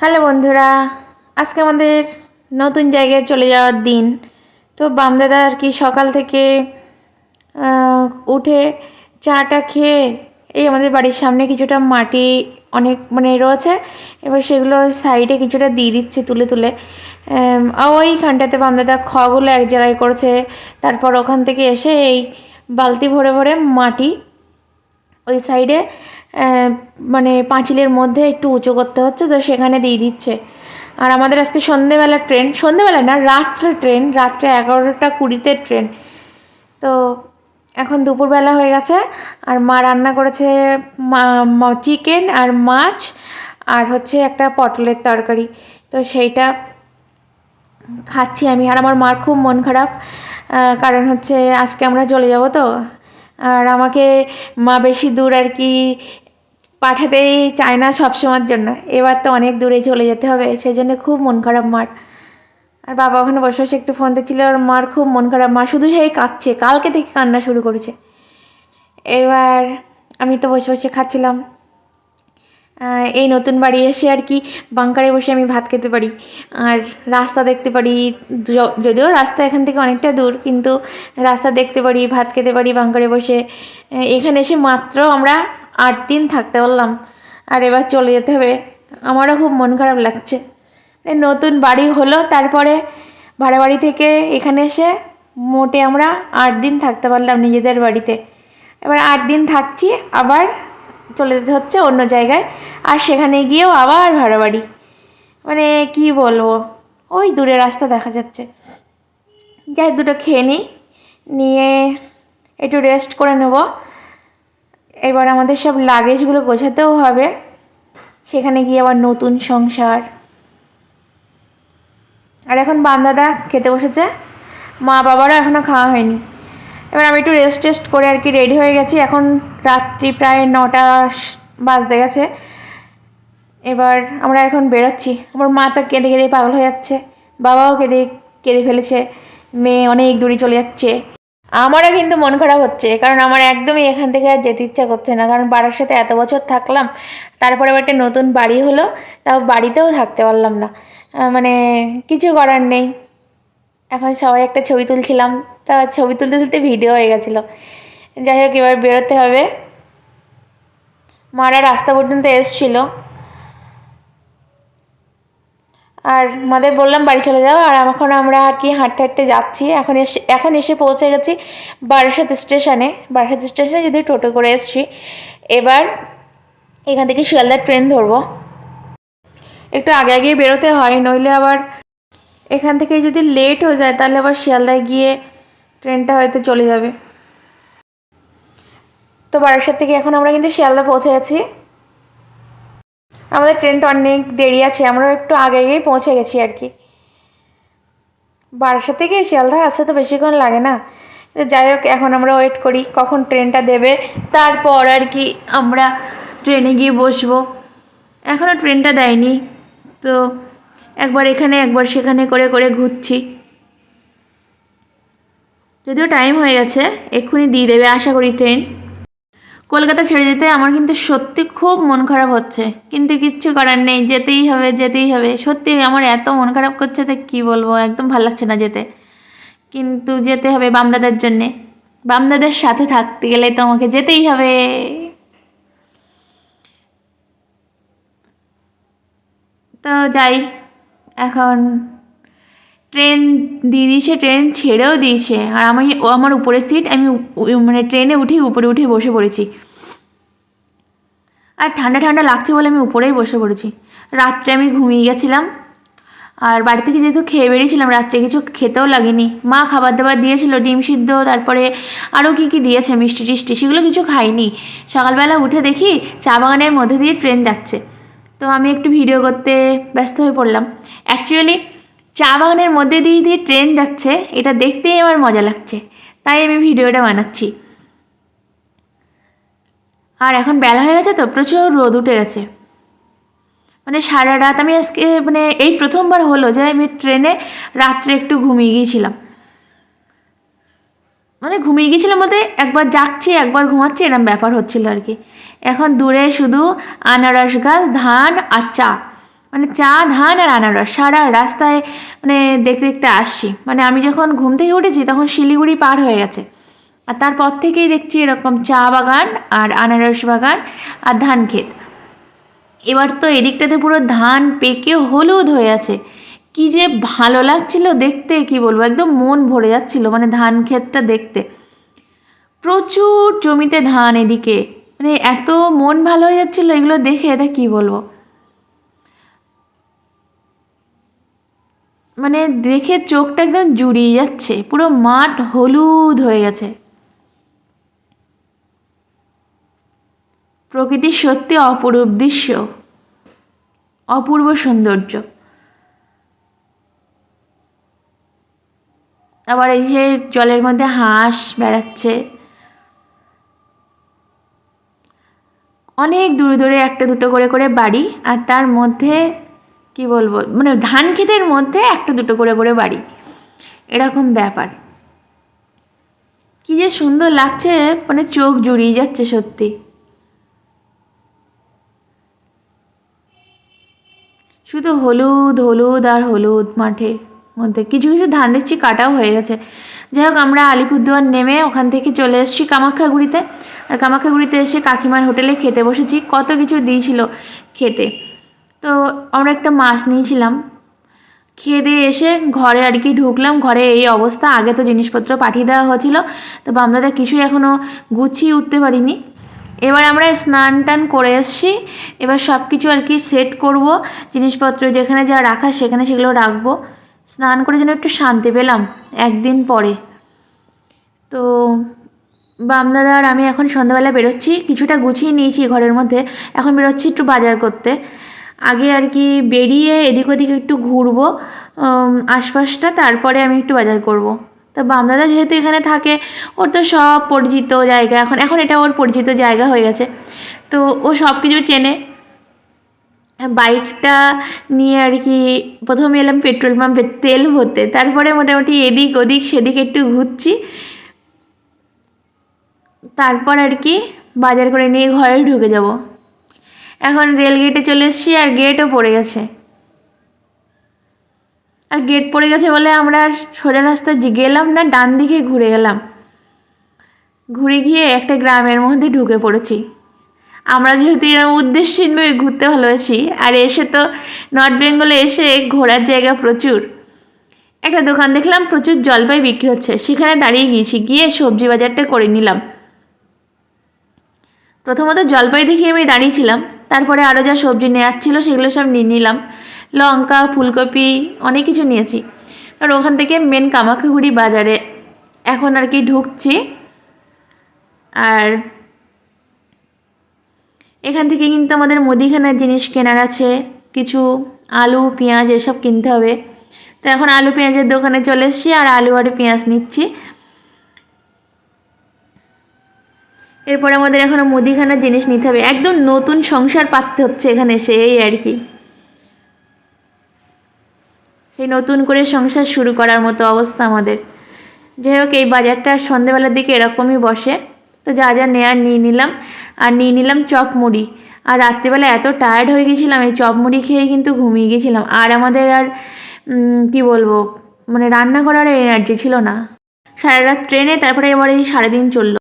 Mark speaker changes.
Speaker 1: Hello বন্ধুরা, আজকে আমাদের নতুন জায়গায় চলে যাওয়ার দিন। তো বামদাদা আর কি সকাল থেকে উঠে চাটা খেয়ে এই আমাদের বাড়ির সামনে কিছুটা মাটি অনেক মানে রয়েছে, এবার সেগুলো সাইডে কিছুটা দিয়ে দিচ্ছে তুলে তুলে। ওইখানটাতে বামদাদা খগুলো এক জায়গায় করেছে, তারপর ওখান থেকে এসে এই বালতি ভরে ভরে মাটি ওই সাইডে মানে পাঁচিলের মধ্যে একটু উঁচু করতে হচ্ছে, তো সেখানে দিয়ে দিচ্ছে। আর আমাদের আজকে সন্ধেবেলা ট্রেন সন্ধেবেলা না, রাত্রে ট্রেন, রাত্রে এগারোটা কুড়িতে ট্রেন। তো এখন দুপুরবেলা হয়ে গেছে, আর মা রান্না করেছে চিকেন আর মাছ, আর হচ্ছে একটা পটলের তরকারি। তো সেইটা খাচ্ছি আমি, আর আমার মার খুব মন খারাপ কারণ হচ্ছে আজকে আমরা চলে যাব তো। আর আমাকে মা বেশি দূর আর কি পাঠাতেই চায় না সবসময়ের জন্য। এবার তো অনেক দূরে চলে যেতে হবে সেই জন্য খুব মন খারাপ মার। আর বাবা ওখানে বসে বসে একটু ফোন দিচ্ছিল আর মার খুব মন খারাপ মা শুধু সেই কাঁদছে, কালকে থেকে কান্না শুরু করেছে। এবার আমি তো বসে বসে খাচ্ছিলাম। এই নতুন বাড়ি এসে আর কি বাংকারে বসে আমি ভাত খেতে পারি। আর রাস্তা দেখতে পারি যদিও রাস্তা এখান থেকে অনেকটা দূর, কিন্তু রাস্তা দেখতে পারি, ভাত খেতে পারি বাংকারে বসে। এখানে এসে মাত্র আমরা আট দিন থাকতে পারলাম। আর এবার চলে যেতে হবে। আমারও খুব মন খারাপ লাগছে। নতুন বাড়ি হলো, তারপরে ভাড়া বাড়ি থেকে এখানে এসে মোটে আমরা আট দিন থাকতে পারলাম নিজেদের বাড়িতে। এবার আট দিন থাকছি, আবার চলে যেতে হচ্ছে অন্য জায়গায়। আর সেখানে গিয়েও আবার ভাড়া বাড়ি মানে কি বলব? ওই দূরে রাস্তা দেখা যাচ্ছে। যাই দুটো খেয়ে নিই। নিয়ে একটু রেস্ট করে নেব। এবার আমাদের সব লাগেজগুলো গোছাতেও হবে। সেখানে গিয়ে আবার নতুন সংসার। আর এখন বান্দাদা খেতে বসেছে। মা বাবারও এখনও খাওয়া হয়নি। এবার আমি একটু রেস্ট টেস্ট করে আর কি রেডি হয়ে গেছি। এখন রাত্রি প্রায় নটা বাজতে গেছে। এবার আমরা এখন বেরোচ্ছি। আমার মা তো কেঁদে কেঁদে পাগল হয়ে যাচ্ছে। বাবাও কেঁদে কেঁদে ফেলেছে। মেয়ে অনেক দূরে চলে যাচ্ছে। আমারও কিন্তু মন খারাপ হচ্ছে। কারণ আমার একদমই এখান থেকে আর যেতে ইচ্ছা করছে না। কারণ বাড়ির সাথে এত বছর থাকলাম, তারপরে আবার একটা নতুন বাড়ি হলো, তাও বাড়িতেও থাকতে পারলাম না। মানে কিছু করার নেই। এখন সবাই একটা ছবি তুলছিলাম। তা ছবি তুলতে তুলতে ভিডিও হয়ে গেছিল। যাই হোক, এবার বেরোতে হবে। মারা রাস্তা পর্যন্ত এসছিল। আর মাদের বললাম, বাড়ি চলে যাও। আর এখন আমরা আর কি হাঁটতে হাঁটতে যাচ্ছি। এখন এসে এখন এসে পৌঁছে গেছি বারাসাত স্টেশনে। বারাসাত স্টেশনে যদি টোটো করে এসছি, এবার এখান থেকে শিয়ালদার ট্রেন ধরবো। একটু আগে আগে বেরোতে হয়, নইলে আবার এখান থেকে যদি লেট হয়ে যায়, তাহলে আবার শিয়ালদায় গিয়ে ট্রেনটা হয়তো চলে যাবে। তো বারাসাত থেকে এখন আমরা কিন্তু শিয়ালদা পৌঁছে গেছি। আমাদের ট্রেনটা অনেক দেরি আছে আমরা একটু আগে আগেই পৌঁছে গেছি আর কি। বারাসাত থেকে শিয়ালদা আসতে তো বেশিক্ষণ লাগে না। যাই হোক, এখন আমরা ওয়েট করি কখন ট্রেনটা দেবে। তারপর আর কি আমরা ট্রেনে গিয়ে বসবো। এখনও ট্রেনটা দেয়নি। তো একবার এখানে, একবার সেখানে করে করে ঘুরছি। যদিও টাইম হয়ে গেছে, এক্ষুনি দিয়ে দেবে, আশা করি ট্রেন কলকাতা ছেড়ে যেতে আমার কিন্তু সত্যি খুব মন খারাপ হচ্ছে। কিন্তু কিচ্ছু করার নেই, যেতেই হবে যেতেই হবে। সত্যি আমার এত মন খারাপ করছে তো কী বলব, একদম ভালো লাগছে না যেতে। কিন্তু যেতে হবে বামদাদার জন্যে। বামদাদার সাথে থাকতে গেলে তো আমাকে যেতেই হবে। তো যাই, এখন ট্রেন দিয়ে দিয়েছে ট্রেন ছেড়েও দিয়েছে। আর আমি, ও আমার উপরের সিট আমি মানে ট্রেনে উঠে উপরে উঠে বসে পড়েছি। আর ঠান্ডা ঠান্ডা লাগছে বলে আমি উপরেই বসে পড়েছি। রাত্রে আমি ঘুমিয়ে গেছিলাম। আর বাড়ি থেকে যেহেতু খেয়ে বেরিয়েছিলাম, রাত্রে কিছু খেতেও লাগেনি। মা খাবার দাবার দিয়েছিল, ডিম সিদ্ধ, তারপরে আরও কী কী দিয়েছে, মিষ্টি টিষ্টি, সেগুলো কিছু খাইনি। সকালবেলা উঠে দেখি চা বাগানের মধ্যে দিয়ে ট্রেন যাচ্ছে। তো আমি একটু ভিডিও করতে ব্যস্ত হয়ে পড়লাম। অ্যাকচুয়ালি চা বাগানের মধ্যে দিয়ে দিয়ে ট্রেন যাচ্ছে, এটা দেখতেই আমার মজা লাগছে। তাই আমি ভিডিওটা বানাচ্ছি। আর এখন বেলা হয়ে গেছে তো, প্রচুর রোদ উঠে গেছে। মানে সারা রাত আমি আজকে মানে এই প্রথমবার হলো যে আমি ট্রেনে রাত্রে একটু ঘুমিয়ে গিয়েছিলাম। মানে ঘুমিয়ে গিয়েছিলাম বলতে একবার যাচ্ছি একবার ঘুমাচ্ছি এরকম ব্যাপার হচ্ছিল আর কি। এখন দূরে শুধু আনারস গাছ, ধান আর চা। মানে চা, ধান আর আনারস সারা রাস্তায় মানে দেখতে দেখতে আসছি। মানে আমি যখন ঘুম থেকে উঠেছি তখন শিলিগুড়ি পার হয়ে গেছে। আর তারপর থেকেই দেখছি এরকম চা বাগান আর আনারস বাগান আর ধান ক্ষেত। এবার তো এদিকটাতে পুরো ধান পেকে হলুদ হয়ে আছে। কি যে ভালো লাগছিল দেখতে, কি বলব, একদম মন ভরে যাচ্ছিল মানে ধান ক্ষেতটা দেখতে। প্রচুর জমিতে ধান এদিকে। মানে এত মন ভালো হয়ে যাচ্ছিল এগুলো দেখে, এটা কি বলব? মানে দেখে চোখটা একদম জুড়িয়ে যাচ্ছে, পুরো মাঠ হলুদ হয়ে গেছে। প্রকৃতির সত্যি অপরূপ দৃশ্য, অপূর্ব সৌন্দর্য। আবার এই যে জলের মধ্যে হাঁস বেড়াচ্ছে। অনেক দূরে দূরে একটা দুটো করে করে বাড়ি, আর তার মধ্যে কি বলব? মানে ধান ক্ষেতের মধ্যে একটা দুটো করে করে বাড়ি। এরকম ব্যাপার। কি যে সুন্দর লাগছে মানে চোখ জুড়িয়ে যাচ্ছে সত্যি। শুধু হলুদ হলুদ আর হলুদ মাঠে মধ্যে। কিছু কিছু ধান দেখছি কাটাও হয়ে গেছে। যাই হোক, আমরা আলিপুরদুয়ার নেমে ওখান থেকে চলে এসেছি কামাখ্যাগুড়িতে। আর কামাখ্যাগুড়িতে এসে কাকিমার হোটেলে খেতে বসেছি। কত কিছু দিয়েছিল খেতে। তো আমরা একটা মাছ নিয়েছিলাম। খেয়ে দিয়ে এসে ঘরে আর কি ঢুকলাম। ঘরে এই অবস্থা। আগে তো জিনিসপত্র পাঠিয়ে দেওয়া হয়েছিল। তো বামদাদা কিছুই এখনও গুছিয়ে উঠতে পারিনি। এবার আমরা স্নান টান করে এসছি। এবার সব কিছু আর কি সেট করব। জিনিসপত্র যেখানে যা রাখা সেখানে সেগুলো রাখব। স্নান করে যেন একটু শান্তি পেলাম একদিন পরে। তো বামদাদা আর আমি এখন সন্ধ্যাবেলা বেরোচ্ছি। কিছুটা গুছিয়ে নিয়েছি ঘরের মধ্যে। এখন বেরোচ্ছি একটু বাজার করতে। আগে আর কি বেরিয়ে এদিক ওদিক একটু ঘুরবো আশপাশটা, তারপরে আমি একটু বাজার করব। তো বামদাদা যেহেতু এখানে থাকে, ওর তো সব পরিচিত জায়গা, এখন এখন এটা ওর পরিচিত জায়গা হয়ে গেছে। তো ও সব কিছু চেনে। বাইকটা নিয়ে আর কি প্রথমে এলাম পেট্রোল পাম্পে তেল ভরতে, তারপরে মোটামুটি এদিক ওদিক সেদিক একটু ঘুরছি। তারপর আর কি বাজার করে নিয়ে ঘরে ঢুকে যাব। এখন রেল গেটে চলে এসেছি আর গেটও পড়ে গেছে। আর গেট পড়ে গেছে বলে আমরা সোজা রাস্তা গেলাম না, ডান দিকে ঘুরে গেলাম। ঘুরে গিয়ে একটা গ্রামের মধ্যে ঢুকে পড়েছি। আমরা যেহেতু এরকম উদ্দেশ্যহীনভাবে ঘুরতে ভালোবাসি, আর এসে তো নর্থ বেঙ্গলে এসে ঘোরার জায়গা প্রচুর। একটা দোকান দেখলাম, প্রচুর জলপাই বিক্রি হচ্ছে। সেখানে দাঁড়িয়ে গিয়েছি, গিয়ে সবজি বাজারটা করে নিলাম। প্রথমত জলপাই দেখে আমি দাঁড়িয়েছিলাম তারপরে আরও যা সবজি নেওয়ার ছিল সেগুলো সব নিয়ে নিলাম। লঙ্কা, ফুলকপি, অনেক কিছু নিয়েছি। আর ওখান থেকে মেন কামাখ্যাগুড়ি বাজারে এখন আর কি ঢুকছি। আর এখান থেকে কিন্তু আমাদের মুদিখানার জিনিস কেনার আছে। কিছু আলু, পেঁয়াজ এসব কিনতে হবে। তো এখন আলু, পেঁয়াজের দোকানে চলে এসেছি আর আলু আর পেঁয়াজ নিচ্ছি। এরপরে আমাদের এখনও মুদিখানার জিনিস নিতে হবে। একদম নতুন সংসার পাততে হচ্ছে এখানে এসে, এই আর কি। সেই নতুন করে সংসার শুরু করার মতো অবস্থা আমাদের। যাই হোক, এই বাজারটা সন্ধেবেলার দিকে এরকমই বসে। তো যা যা নেয়ার নিয়ে নিলাম। আর নিয়ে নিলাম চপ মুড়ি। আর রাত্রিবেলা এত টায়ার্ড হয়ে গেছিলাম, এই চপ মুড়ি খেয়ে কিন্তু ঘুমিয়ে গেছিলাম। আর আমাদের আর কি বলব মানে রান্না করার এনার্জি ছিল না। সারা রাত ট্রেনে তারপরে এবার এই সারাদিন চলল।